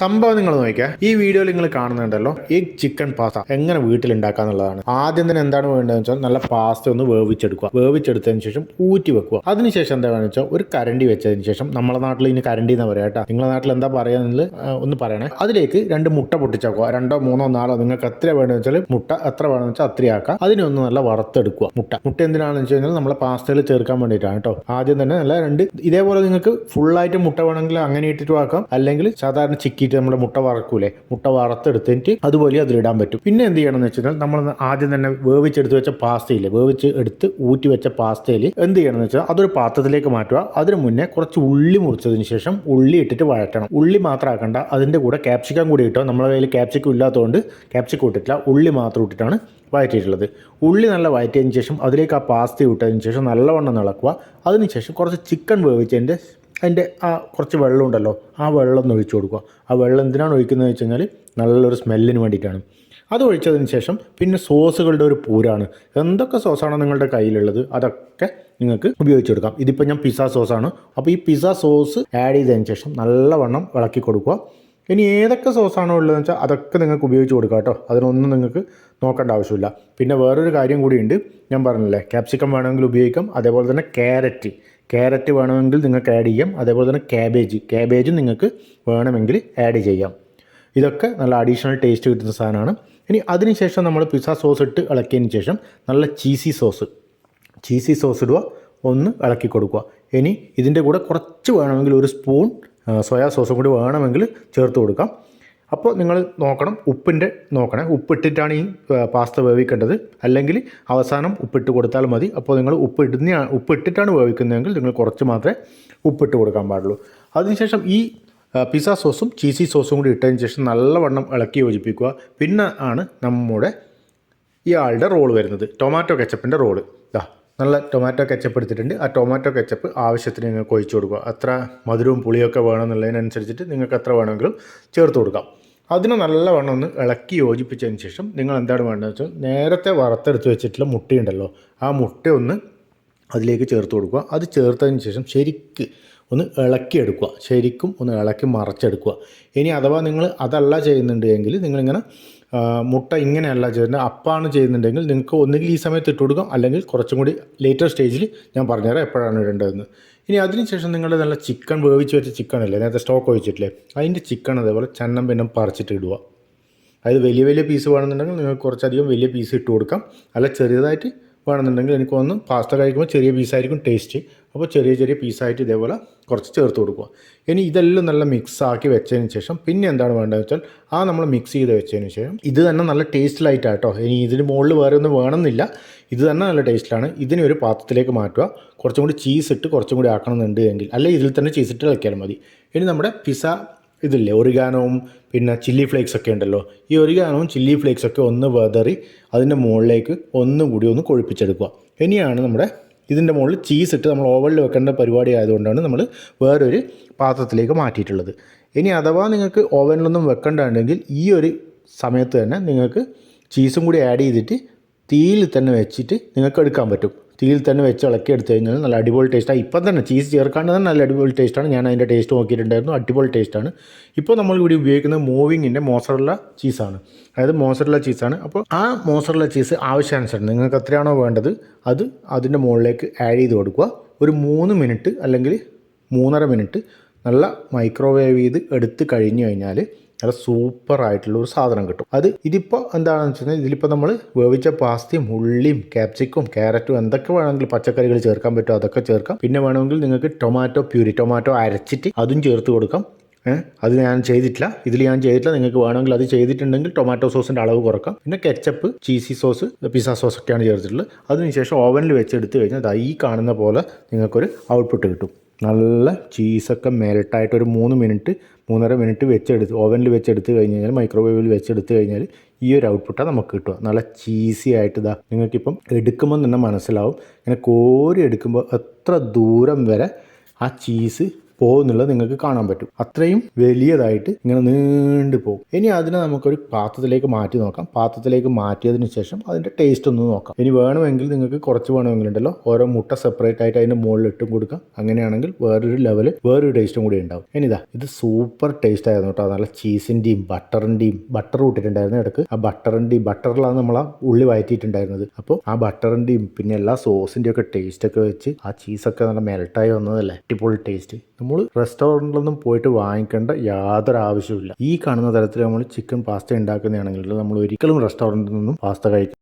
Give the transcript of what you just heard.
സംഭവം നിങ്ങൾ നോക്കിയാൽ ഈ വീഡിയോയിൽ നിങ്ങൾ കാണുന്നുണ്ടല്ലോ ഈ ചിക്കൻ പാസ്ത എങ്ങനെ വീട്ടിൽ ഉണ്ടാക്കാന്നുള്ളതാണ് ആദ്യം തന്നെ എന്താണ് വേണ്ടതെന്ന് വെച്ചാൽ നല്ല പാസ്ത ഒന്ന് വേവിച്ചെടുക്കുക. വേവിച്ചെടുത്തതിന് ശേഷം ഊറ്റി വെക്കുക. അതിനുശേഷം എന്താ വേണമെന്ന് വെച്ചാൽ ഒരു കരണ്ടി വെച്ചതിന് ശേഷം നമ്മളെ നാട്ടിൽ ഇനി കരണ്ടി എന്ന് പറയാം കേട്ടോ. നിങ്ങളെ നാട്ടിൽ എന്താ പറയുന്നത് ഒന്ന് പറയണേ. അതിലേക്ക് രണ്ട് മുട്ട പൊട്ടിച്ചാക്കുക. രണ്ടോ മൂന്നോ നാലോ നിങ്ങൾക്ക് എത്ര വേണമെന്ന് വെച്ചാൽ മുട്ട എത്ര വേണമെന്ന് വെച്ചാൽ അത്രയാക്കുക അതിനൊന്ന് നല്ല വറുത്തെടുക്കുക മുട്ട. മുട്ട എന്തിനാണെന്ന് വെച്ച് കഴിഞ്ഞാൽ നമ്മളെ പാസ്തയിൽ ചേർക്കാൻ വേണ്ടിയിട്ടാണ് കേട്ടോ. ആദ്യം തന്നെ നല്ല രണ്ട് ഇതേപോലെ നിങ്ങൾക്ക് ഫുള്ളായിട്ട് മുട്ട വേണമെങ്കിൽ അങ്ങനെ ഇട്ടിട്ട് ആക്കാം. അല്ലെങ്കിൽ സാധാരണ ചിക്കിയിട്ട് നമ്മൾ മുട്ട വറക്കൂലേ? മുട്ട വറുത്തെടുത്തിട്ട് അതുപോലെ അതിലിടാൻ പറ്റും. പിന്നെ എന്ത് ചെയ്യണം എന്ന് വെച്ചാൽ നമ്മൾ ആദ്യം തന്നെ വേവിച്ചെടുത്ത് വെച്ച പാസ്തയില്ലേ വേവിച്ച് എടുത്ത് ഊറ്റി വെച്ച പാസ്തയിൽ എന്ത് ചെയ്യണം എന്ന് വെച്ചാൽ അതൊരു പാത്രത്തിലേക്ക് മാറ്റുക. അതിന് മുന്നേ കുറച്ച് ഉള്ളി മുറിച്ചതിന് ശേഷം ഉള്ളി ഇട്ടിട്ട് വഴറ്റണം. ഉള്ളി മാത്രം ആക്കണ്ട അതിന്റെ കൂടെ ക്യാപ്സിക്കം കൂടി ഇട്ടോ. നമ്മളെ കയ്യിൽ ക്യാപ്സിക്കം ഇല്ലാത്തതുകൊണ്ട് ക്യാപ്സിക്കം ഇട്ടിട്ടില്ല ഉള്ളി മാത്രം ഇട്ടിട്ടാണ് വഴറ്റിയിട്ടുള്ളത്. ഉള്ളി നല്ല വഴറ്റിയതിന് ശേഷം അതിലേക്ക് ആ പാസ്ത ഇട്ടതിന് ശേഷം നല്ലവണ്ണം ഇളക്കുക അതിനുശേഷം കുറച്ച് ചിക്കൻ വേവിച്ചതിന്റെ അതിന്റെ ആ കുറച്ച് വെള്ളം ഉണ്ടല്ലോ ആ വെള്ളം ഒന്ന് ഒഴിച്ചു കൊടുക്കുക. ആ വെള്ളം എന്തിനാണ് ഒഴിക്കുന്നത് വെച്ച് കഴിഞ്ഞാൽ നല്ലൊരു സ്മെല്ലിന് വേണ്ടിയിട്ടാണ്. അത് ഒഴിച്ചതിന് ശേഷം പിന്നെ സോസുകളുടെ ഒരു പൂരാണ്. എന്തൊക്കെ സോസാണ് നിങ്ങളുടെ കയ്യിലുള്ളത്? അതൊക്കെ നിങ്ങൾക്ക് ഉപയോഗിച്ച് കൊടുക്കാം ഇതിപ്പോൾ ഞാൻ പിസ്സ സോസാണ്. അപ്പോൾ ഈ പിസ്സ സോസ് ആഡ് ചെയ്തതിന് ശേഷം നല്ലവണ്ണം ഇളക്കി കൊടുക്കുക. ഇനി ഏതൊക്കെ സോസാണോ ഉള്ളതെന്ന് വെച്ചാൽ അതൊക്കെ നിങ്ങൾക്ക് ഉപയോഗിച്ച് കൊടുക്കാം കേട്ടോ. അതിനൊന്നും നിങ്ങൾക്ക് നോക്കേണ്ട ആവശ്യമില്ല. പിന്നെ വേറൊരു കാര്യം കൂടിയുണ്ട്. ഞാൻ പറഞ്ഞില്ലേ ക്യാപ്സിക്കം വേണമെങ്കിൽ ഉപയോഗിക്കാം. അതേപോലെ തന്നെ ക്യാരറ്റ് ക്യാരറ്റ് വേണമെങ്കിൽ നിങ്ങൾക്ക് ആഡ് ചെയ്യാം. അതേപോലെ തന്നെ ക്യാബേജ് ക്യാബേജും നിങ്ങൾക്ക് വേണമെങ്കിൽ ആഡ് ചെയ്യാം. ഇതൊക്കെ നല്ല അഡീഷണൽ ടേസ്റ്റ് കിട്ടുന്ന സാധനമാണ്. ഇനി അതിനുശേഷം നമ്മൾ പിസ്സ സോസ് ഇട്ട് ഇളക്കിയതിന് ശേഷം നല്ല ചീസി സോസ് ചീസി സോസ് ഇടുക. ഒന്ന് ഇളക്കി കൊടുക്കുക. ഇനി ഇതിന്റെ കൂടെ കുറച്ച് വേണമെങ്കിൽ ഒരു സ്പൂൺ സോയാ സോസും കൂടി വേണമെങ്കിൽ ചേർത്ത് കൊടുക്കാം. അപ്പോൾ നിങ്ങൾ നോക്കണം ഉപ്പിന്റെ നോക്കണേ. ഉപ്പിട്ടിട്ടാണ് ഈ പാസ്ത വേവിക്കേണ്ടത്. അല്ലെങ്കിൽ അവസാനം ഉപ്പിട്ട് കൊടുത്താൽ മതി. അപ്പോൾ നിങ്ങൾ ഉപ്പിടുന്ന ഉപ്പിട്ടിട്ടാണ് വേവിക്കുന്നതെങ്കിൽ നിങ്ങൾ കുറച്ച് മാത്രമേ ഉപ്പിട്ട് കൊടുക്കാൻ പാടുള്ളൂ. അതിനുശേഷം ഈ പിസ പിസ്സ സോസും ചീസി സോസും കൂടി ഇട്ടതിന് ശേഷം നല്ലവണ്ണം ഇളക്കി യോജിപ്പിക്കുക. പിന്നെ ആണ് നമ്മുടെ ഇയാളുടെ റോൾ വരുന്നത്. ടൊമാറ്റോ കെച്ചപ്പിന്റെ റോൾ. ഇതാ നല്ല ടൊമാറ്റോ കെച്ചപ്പ് എടുത്തിട്ടുണ്ട്. ആ ടൊമാറ്റോ കെച്ചപ്പ് ആവശ്യത്തിന് നിങ്ങൾക്ക് ഒഴിച്ചു കൊടുക്കുക. അത്ര മധുരവും പുളിയൊക്കെ വേണമെന്നുള്ളതിനനുസരിച്ചിട്ട് നിങ്ങൾക്ക് എത്ര വേണമെങ്കിലും ചേർത്ത് കൊടുക്കാം. അതിനെ നല്ലവണ്ണം ഒന്ന് ഇളക്കി യോജിപ്പിച്ചതിന് ശേഷം നിങ്ങൾ എന്താണ് വേണ്ടതെന്ന് വെച്ചാൽ നേരത്തെ വറുത്തെടുത്ത് വെച്ചിട്ടുള്ള മുട്ടയുണ്ടല്ലോ ആ മുട്ട ഒന്ന് അതിലേക്ക് ചേർത്ത് കൊടുക്കുക. അത് ചേർത്തതിന് ശേഷം ശരിക്ക് ഒന്ന് ഇളക്കിയെടുക്കുക. ശരിക്കും ഒന്ന് ഇളക്കി മറച്ചെടുക്കുക. ഇനി അഥവാ നിങ്ങൾ അതല്ല ചെയ്യുന്നുണ്ട് എങ്കിൽ നിങ്ങളിങ്ങനെ മുട്ട ഇങ്ങനെയല്ല ചെയ്യുന്നത് അപ്പാണ് ചെയ്യുന്നുണ്ടെങ്കിൽ നിങ്ങൾക്ക് ഒന്നുകിൽ ഈ സമയത്ത് ഇട്ട് കൊടുക്കാം അല്ലെങ്കിൽ കുറച്ചും കൂടി ലേറ്റർ സ്റ്റേജിൽ ഞാൻ പറഞ്ഞുതരാം എപ്പോഴാണ് ഇടേണ്ടതെന്ന്. ഇനി അതിനുശേഷം നിങ്ങൾ നല്ല ചിക്കൻ വേവിച്ച് വെച്ച ചിക്കൻ അല്ലേ നേരത്തെ സ്റ്റോക്ക് ഒഴിച്ചിട്ടില്ലേ അതിന്റെ ചിക്കൻ അതേപോലെ ചന്നം പിന്നം പറിച്ചിട്ട് ഇടുക. അതായത് വലിയ വലിയ പീസ് വേണമെന്നുണ്ടെങ്കിൽ നിങ്ങൾക്ക് കുറച്ചധികം വലിയ പീസ് ഇട്ട് കൊടുക്കാം. അല്ല ചെറിയതായിട്ട് വേണമെന്നുണ്ടെങ്കിൽ എനിക്ക് ഒന്ന് പാസ്ത കഴിക്കുമ്പോൾ ചെറിയ പീസായിരിക്കും ടേസ്റ്റ് അപ്പോൾ ചെറിയ ചെറിയ പീസായിട്ട് ഇതേപോലെ കുറച്ച് ചേർത്ത് കൊടുക്കുക. ഇനി ഇതെല്ലാം നല്ല മിക്സ് ആക്കി വെച്ചതിന് ശേഷം പിന്നെ എന്താണ് വേണ്ടതെന്ന് വെച്ചാൽ ആ നമ്മൾ മിക്സ് ചെയ്ത് വെച്ചതിന് ശേഷം ഇത് തന്നെ നല്ല ടേസ്റ്റിലായിട്ടാണ് കേട്ടോ ഇനി ഇതിന് മുകളിൽ വേറെ ഒന്നും വേണമെന്നില്ല. ഇത് തന്നെ നല്ല ടേസ്റ്റിലാണ് ഇതിനെ ഒരു പാത്രത്തിലേക്ക് മാറ്റുക. കുറച്ചും കൂടി ചീസ് ഇട്ട് കുറച്ചും കൂടി ആക്കണമെന്നുണ്ട് എങ്കിൽ അല്ലെങ്കിൽ ഇതിൽ തന്നെ ചീസ് ഇട്ട് കളിക്കാലും മതി. ഇനി നമ്മുടെ പിസ്സ ഇതില്ലേ ഒറിഗാനവും പിന്നെ ചില്ലി ഫ്ലേക്സ് ഒക്കെ ഉണ്ടല്ലോ. ഈ ഒറിഗാനവും ചില്ലി ഫ്ലേക്സ് ഒക്കെ ഒന്ന് വെതറി അതിന്റെ മുകളിലേക്ക് ഒന്നും കൂടി ഒന്ന് കൊഴുപ്പിച്ചെടുക്കുക. ഇനിയാണ് നമ്മുടെ ഇതിന്റെ മുകളിൽ ചീസ് ഇട്ട് നമ്മൾ ഓവനിൽ വെക്കേണ്ട പരിപാടി ആയതുകൊണ്ടാണ് നമ്മൾ വേറൊരു പാത്രത്തിലേക്ക് മാറ്റിയിട്ടുള്ളത്. ഇനി അഥവാ നിങ്ങൾക്ക് ഓവനിലൊന്നും വെക്കേണ്ടതുണ്ടെങ്കിൽ ഈ ഒരു സമയത്ത് തന്നെ നിങ്ങൾക്ക് ചീസും കൂടി ആഡ് ചെയ്തിട്ട് തീയിൽ തന്നെ വെച്ചിട്ട് നിങ്ങൾക്ക് എടുക്കാൻ പറ്റും. തീയിൽ തന്നെ വെച്ച് ഇളക്കി എടുത്തു കഴിഞ്ഞാൽ നല്ല അടിപൊളി ടേസ്റ്റാണ് ഇപ്പം തന്നെ ചീസ് ചേർക്കാണ്ട് തന്നെ നല്ല അടിപൊളി ടേസ്റ്റാണ് ഞാൻ അതിന്റെ ടേസ്റ്റ് നോക്കിയിട്ടുണ്ടായിരുന്നു. അടിപൊളി ടേസ്റ്റാണ് ഇപ്പോൾ നമ്മൾ ഇവിടെ ഉപയോഗിക്കുന്നത് മൂവിങ്ങിന്റെ മോസറുള്ള ചീസാണ് അതായത് മോസറുള്ള ചീസാണ് അപ്പോൾ ആ മോസറുള്ള ചീസ് ആവശ്യാനുസരണം നിങ്ങൾക്ക് എത്രയാണോ വേണ്ടത് അത് അതിന്റെ മുകളിലേക്ക് ആഡ് ചെയ്ത് കൊടുക്കുക. ഒരു മൂന്ന് മിനിറ്റ് അല്ലെങ്കിൽ മൂന്നര മിനിറ്റ് നല്ല മൈക്രോവേവ് ചെയ്ത് എടുത്ത് കഴിഞ്ഞു കഴിഞ്ഞാൽ നല്ല സൂപ്പർ ആയിട്ടുള്ള ഒരു സാധനം കിട്ടും. അത് ഇതിപ്പോൾ എന്താണെന്ന് വെച്ച് കഴിഞ്ഞാൽ ഇതിലിപ്പോൾ നമ്മൾ വേവിച്ച പാസ്തയും ഉള്ളിയും ക്യാപ്സിക്കും ക്യാരറ്റും എന്തൊക്കെ വേണമെങ്കിൽ പച്ചക്കറികൾ ചേർക്കാൻ പറ്റുമോ അതൊക്കെ ചേർക്കാം. പിന്നെ വേണമെങ്കിൽ നിങ്ങൾക്ക് ടൊമാറ്റോ പ്യൂരി ടൊമാറ്റോ അരച്ചിട്ട് അതും ചേർത്ത് കൊടുക്കാം. അത് ഞാൻ ചെയ്തിട്ടില്ല. ഇതിൽ ഞാൻ ചെയ്തിട്ടില്ല. നിങ്ങൾക്ക് വേണമെങ്കിൽ അത് ചെയ്തിട്ടുണ്ടെങ്കിൽ ടൊമാറ്റോ സോസിന്റെ അളവ് കുറക്കാം. പിന്നെ ketchup cheesy sauce pizza sauce ഒക്കെയാണ് ചേർത്തിട്ടുള്ളത്. അതിനുശേഷം ഓവനിൽ വെച്ചെടുത്ത് കഴിഞ്ഞാൽ അത് ഈ കാണുന്ന പോലെ നിങ്ങൾക്കൊരു ഔട്ട്പുട്ട് കിട്ടും. നല്ല ചീസൊക്കെ മെൽട്ടായിട്ട് ഒരു മൂന്ന് മിനിറ്റ് മൂന്നര മിനിറ്റ് വെച്ചെടുത്ത് ഓവനിൽ വെച്ചെടുത്ത് കഴിഞ്ഞ് കഴിഞ്ഞാൽ മൈക്രോവേവിൽ വെച്ചെടുത്ത് കഴിഞ്ഞാൽ ഈ ഒരു ഔട്ട്പുട്ടാണ് നമുക്ക് കിട്ടുക. നല്ല ചീസി ആയിട്ട് ഇതാ. നിങ്ങൾക്കിപ്പം എടുക്കുമ്പോൾ തന്നെ മനസ്സിലാവും. ഇങ്ങനെ കോരി എടുക്കുമ്പോൾ എത്ര ദൂരം വരെ ആ ചീസ് പോകുന്നുള്ളത് നിങ്ങൾക്ക് കാണാൻ പറ്റും. അത്രയും വലിയതായിട്ട് ഇങ്ങനെ നീണ്ടു പോകും. ഇനി അതിനെ നമുക്കൊരു പാത്രത്തിലേക്ക് മാറ്റി നോക്കാം. പാത്രത്തിലേക്ക് മാറ്റിയതിന് ശേഷം അതിന്റെ ടേസ്റ്റ് ഒന്ന് നോക്കാം. ഇനി വേണമെങ്കിൽ നിങ്ങൾക്ക് കുറച്ച് വേണമെങ്കിൽ ഉണ്ടല്ലോ. ഓരോ മുട്ട സെപ്പറേറ്റ് ആയിട്ട് അതിന്റെ മുകളിൽ ഇട്ടും കൊടുക്കാം. അങ്ങനെയാണെങ്കിൽ വേറൊരു ലെവൽ വേറൊരു ടേസ്റ്റും കൂടി ഉണ്ടാവും. ഇനിതാ ഇത് സൂപ്പർ ടേസ്റ്റ് ആയിരുന്നു കേട്ടോ. നല്ല ചീസിന്റെയും ബട്ടറിന്റെയും ബട്ടർ ഇട്ടിട്ടുണ്ടായിരുന്നു ഇടയ്ക്ക്. ആ ബട്ടറിന്റെയും ബട്ടറിലാണ് നമ്മൾ ആ ഉള്ളി വഴറ്റിയിട്ടുണ്ടായിരുന്നത് അപ്പോൾ ആ ബട്ടറിന്റെയും പിന്നെ എല്ലാ സോസിന്റെയും ഒക്കെ ടേസ്റ്റ് ഒക്കെ വെച്ച് ആ ചീസൊക്കെ നല്ല മെൽട്ടായി വന്നതല്ലേ? അടിപൊളി ടേസ്റ്റ് നമ്മൾ റെസ്റ്റോറന്റിലൊന്നും പോയിട്ട് വാങ്ങിക്കേണ്ട യാതൊരു ആവശ്യമില്ല ഈ കാണുന്ന തരത്തിൽ നമ്മൾ ചിക്കൻ പാസ്ത ഉണ്ടാക്കുന്നതാണെങ്കിൽ നമ്മൾ ഒരിക്കലും റെസ്റ്റോറന്റിൽ നിന്നും പാസ്ത കഴിക്കും